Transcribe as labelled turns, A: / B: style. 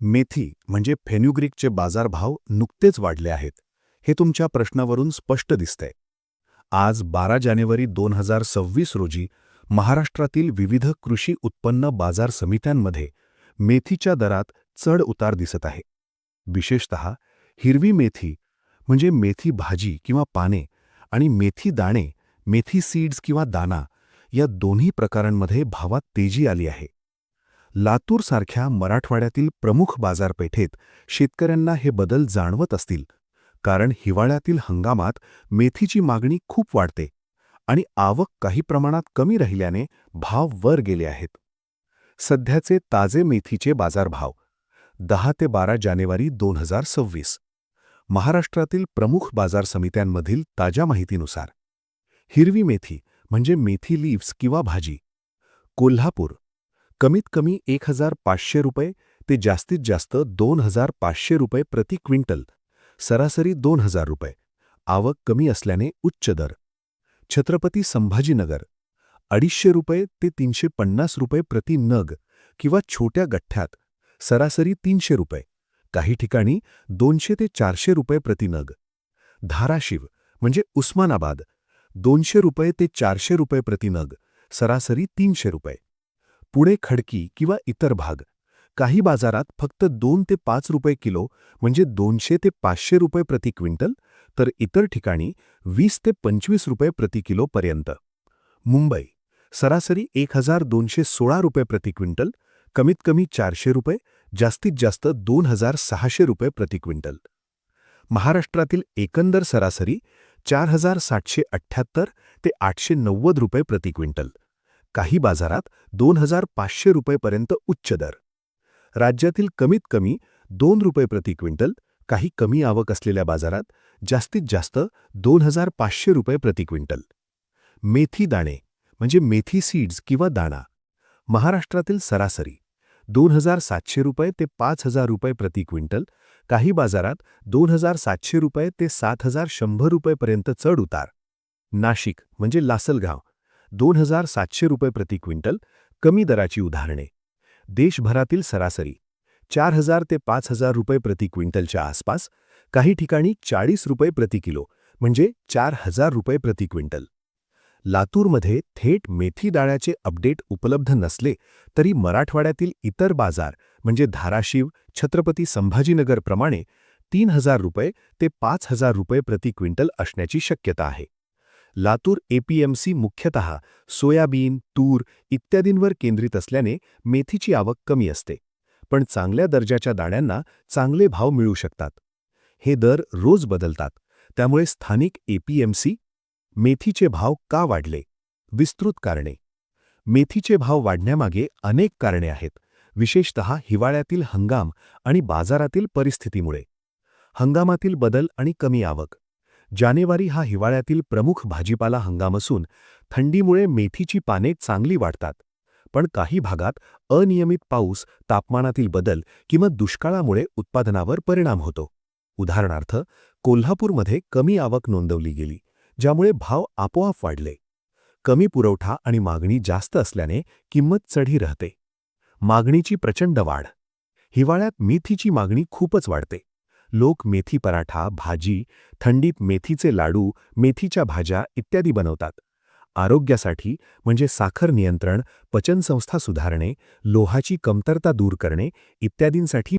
A: मेथी म्हणजे फेन्युग्रिकचे बाजारभाव नुकतेच वाढले आहेत हे तुमच्या प्रश्नावरून स्पष्ट दिसतंय. आज बारा जानेवारी दोन हजार सव्वीस रोजी महाराष्ट्रातील विविध कृषी उत्पन्न बाजार समित्यांमध्ये मेथीच्या दरात चढ उतार दिसत आहे. विशेषत हिरवी मेथी म्हणजे मेथी भाजी किंवा पाने आणि मेथी दाणे मेथी सीड्स किंवा दाना या दोन्ही प्रकारांमध्ये भावात तेजी आली आहे. लातूरसारख्या मराठवाड्यातील प्रमुख बाजारपेठेत शेतकऱ्यांना हे बदल जाणवत असतील कारण हिवाळ्यातील हंगामात मेथीची मागणी खूप वाढते आणि आवक काही प्रमाणात कमी राहिल्याने भाव वर गेले आहेत. सध्याचे ताजे मेथीचे बाजारभाव दहा ते बारा जानेवारी दोन हजार सव्वीस. महाराष्ट्रातील प्रमुख बाजार समित्यांमधील ताज्या माहितीनुसार हिरवी मेथी म्हणजे मेथी लीव्स किंवा भाजी कोल्हापूर कमीत कमी एक हजार पाचशे रुपये ते जास्तीत जास्त दोन हजार पाचशे रुपये प्रति क्विंटल. सरासरी दोन हजार रुपये. आवक कमी असल्याने उच्च दर. छत्रपती संभाजीनगर. अडीचशे रुपये ते तीनशे पन्नास रुपये प्रति नग किंवा छोट्या गठ्ठ्यात. सरासरी तीनशे रुपये. काही ठिकाणी दोनशे ते चारशे रुपये प्रति नग. धाराशिव म्हणजे उस्मानाबाद. दोनशे रुपये ते चारशे रुपये प्रति नग. सरासरी तीनशे रुपये. पुणे खडकी किंवा इतर भाग. काही बाजारात फक्त दोन ते पाच रुपये किलो म्हणजे दोनशे ते पाचशे रुपये प्रति क्विंटल तर इतर ठिकाणी वीस ते पंचवीस रुपये प्रति किलो पर्यंत. मुंबई. सरासरी एक हजार दोनशे सोळा रुपये प्रति क्विंटल कमीत कमी चारशे रुपये जास्तीत जास्त दोन हजार सहाशे रुपये प्रति क्विंटल. महाराष्ट्रातील एकंदर सरासरी चार हजार सातशे अठ्ठ्याहत्तर ते आठशे नव्वद रुपये प्रति क्विंटल. काही बाजारात दोन हजार पाचशे रुपयेपर्यंत उच्च दर. राज्यातील कमीत कमी दोन रुपये प्रति क्विंटल काही कमी आवक असलेल्या बाजारात जास्तीत जास्त दोन हजार पाचशे रुपये प्रति क्विंटल. मेथी दाणे म्हणजे मेथी सीड्स किंवा दाणा महाराष्ट्रातील सरासरी दोन हजार सातशे रुपये ते पाच हजार रुपये प्रति क्विंटल काही बाजारात दोन हजार सातशे रुपये ते सात हजार शंभर रुपयेपर्यंत चढ उतार. नाशिक म्हणजे लासलगाव दोन हजार सातशे रुपये प्रति क्विंटल कमी दराची उदाहरणे. देशभरातील सरासरी चार हजार ते पाच हजार रुपये प्रति क्विंटलच्या आसपास काही ठिकाणी चाळीस रुपये प्रति किलो म्हणजे चार हजार रुपये प्रति क्विंटल. लातूरमध्ये थेट मेथी डाळ्याचे अपडेट उपलब्ध नसले तरी मराठवाड्यातील इतर बाजार म्हणजे धाराशिव छत्रपती संभाजीनगरप्रमाणे तीन हजार रुपये ते पाच हजार रुपये प्रति क्विंटल असण्याची शक्यता आहे. लातूर एपीएमसी मुख्यतः सोयाबीन तूर इत्यादींवर केंद्रित असल्याने मेथीची आवक कमी असते. पण चांगल्या दर्जाच्या दाण्यांना चांगले भाव मिळू शकतात. हे दर रोज बदलतात. त्यामुळे स्थानिक एपीएमसी मेथीचे भाव का वाढले? विस्तृत कारणे. मेथीचे भाव वाढण्यामागे अनेक कारणे आहेत. विशेषत हिवाळ्यातील हंगाम आणि बाजारातील परिस्थितीमुळे. हंगामातील बदल आणि कमी आवक. जानेवारी हा हिवाळ्यातील प्रमुख भाजीपाला हंगाम असून थंडीमुळे मेथीची पाने चांगली वाढतात. पण काही भागात अनियमित पाऊस तापमानातील बदल किंवा दुष्काळामुळे उत्पादनावर परिणाम होतो. उदाहरणार्थ कोल्हापूरमध्ये कमी आवक नोंदवली गेली ज्यामुळे भाव आपोआप वाढले. कमी पुरवठा आणि मागणी जास्त असल्याने किंमत चढी राहते. मागणीची प्रचंड वाढ. हिवाळ्यात मेथीची मागणी खूपच वाढते. लोक मेथी पराठा भाजी थंडीत मेथीचे लाडू मेथीच्या भाज्या इत्यादी बनवतात. आरोग्यासाठी म्हणजे साखर नियंत्रण पचनसंस्था सुधारणे लोहाची कमतरता दूर करणे इत्यादींसाठी